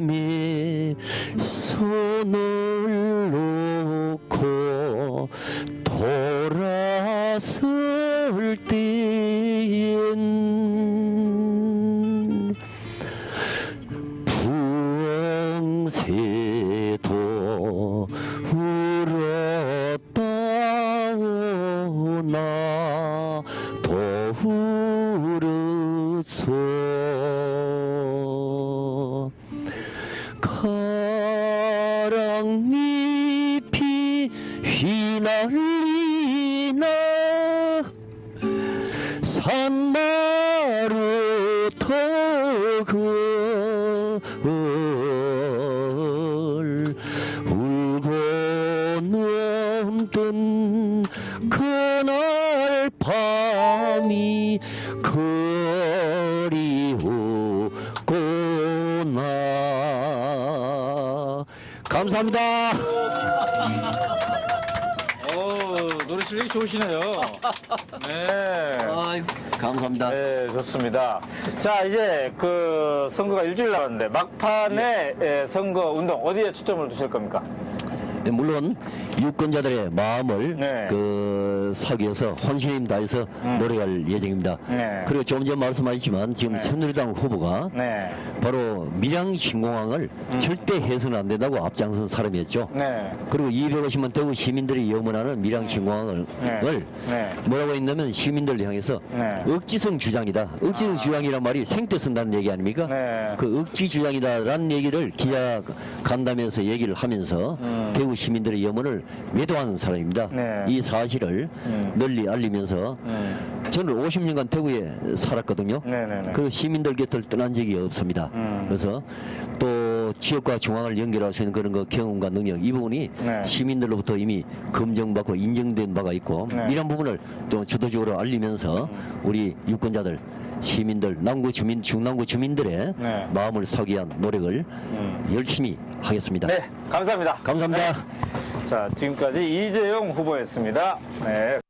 어머님의 손을 놓고 돌아설 때엔 부엉새도 울었다 오나 울었어 가랑잎이 휘날리나 산마루 턱을 울고 넘던 그날 밤이 그 감사합니다. 어, 노래 실력이 좋으시네요. 네. 아유, 감사합니다. 네, 좋습니다. 자, 이제 그 선거가 일주일 남았는데 막판에 예, 선거 운동 어디에 초점을 두실 겁니까? 네, 물론 유권자들의 마음을 네. 그 사기 위해서 혼신힘 다해서 노력할 예정입니다. 네. 그리고 조금 전 말씀하셨지만 지금 네. 새누리당 후보가 네. 바로 밀양 신공항을 절대 해서는 안 된다고 앞장선 사람이었죠. 네. 그리고 250만 대구 시민들이 염원하는 밀양 신공항을. 뭐라고 했냐면 시민들을 향해서 네. 억지성 주장이다. 억지성 주장이란 말이 생떼 쓴다는 얘기 아닙니까? 네. 그 억지 주장이다라는 얘기를 기자 간담회에서 얘기를 하면서 음. 대구 시민들의 염원을 매도하는 사람입니다. 네. 이 사실을 음. 널리 알리면서 음. 저는 50년간 대구에 살았거든요. 네네네. 그 시민들 곁을 떠난 적이 없습니다. 음. 그래서 또 지역과 중앙을 연결할 수 있는 그런 거 경험과 능력 이 부분이 네. 시민들로부터 이미 검증받고 인정된 바가 있고 네. 이런 부분을 또 주도적으로 알리면서 우리 유권자들 시민들 남구 주민 중남구 주민들의 네. 마음을 사기 위한 노력을 음. 열심히 하겠습니다. 네, 감사합니다. 감사합니다. 자, 지금까지 이재용 후보였습니다. 네.